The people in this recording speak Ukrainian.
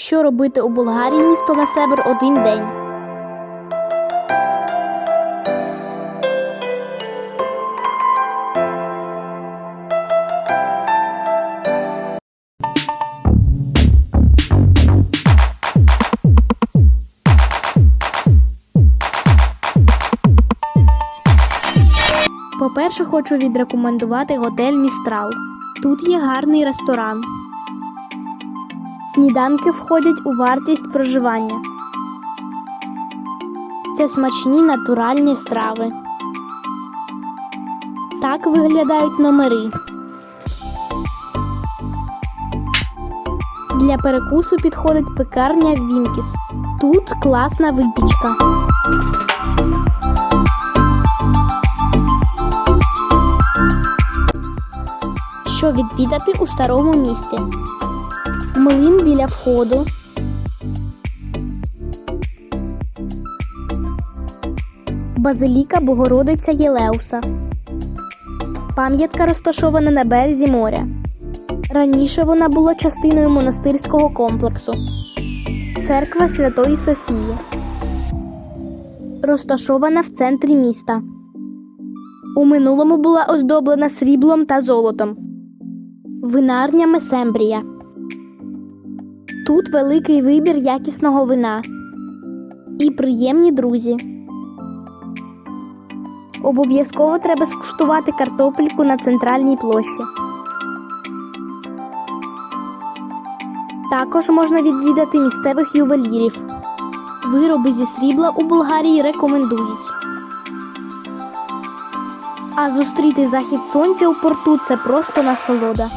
Що робити у Болгарії місто на себе один день? По-перше, хочу відрекомендувати готель Містрал. Тут є гарний ресторан. Сніданки входять у вартість проживання. Це смачні натуральні страви. Так виглядають номери. Для перекусу підходить пекарня Вінкіс. Тут класна випічка. Що відвідати у старому місті? Млин біля входу. Базиліка Богородиця Єлеуса. Пам'ятка розташована на березі моря. Раніше вона була частиною монастирського комплексу. Церква Святої Софії. Розташована в центрі міста. У минулому була оздоблена сріблом та золотом. Винарня Месембрія. Тут великий вибір якісного вина і приємні друзі. Обов'язково треба скуштувати картопельку на центральній площі. Також можна відвідати місцевих ювелірів. Вироби зі срібла у Болгарії рекомендують. А зустріти захід сонця у порту це просто насолода.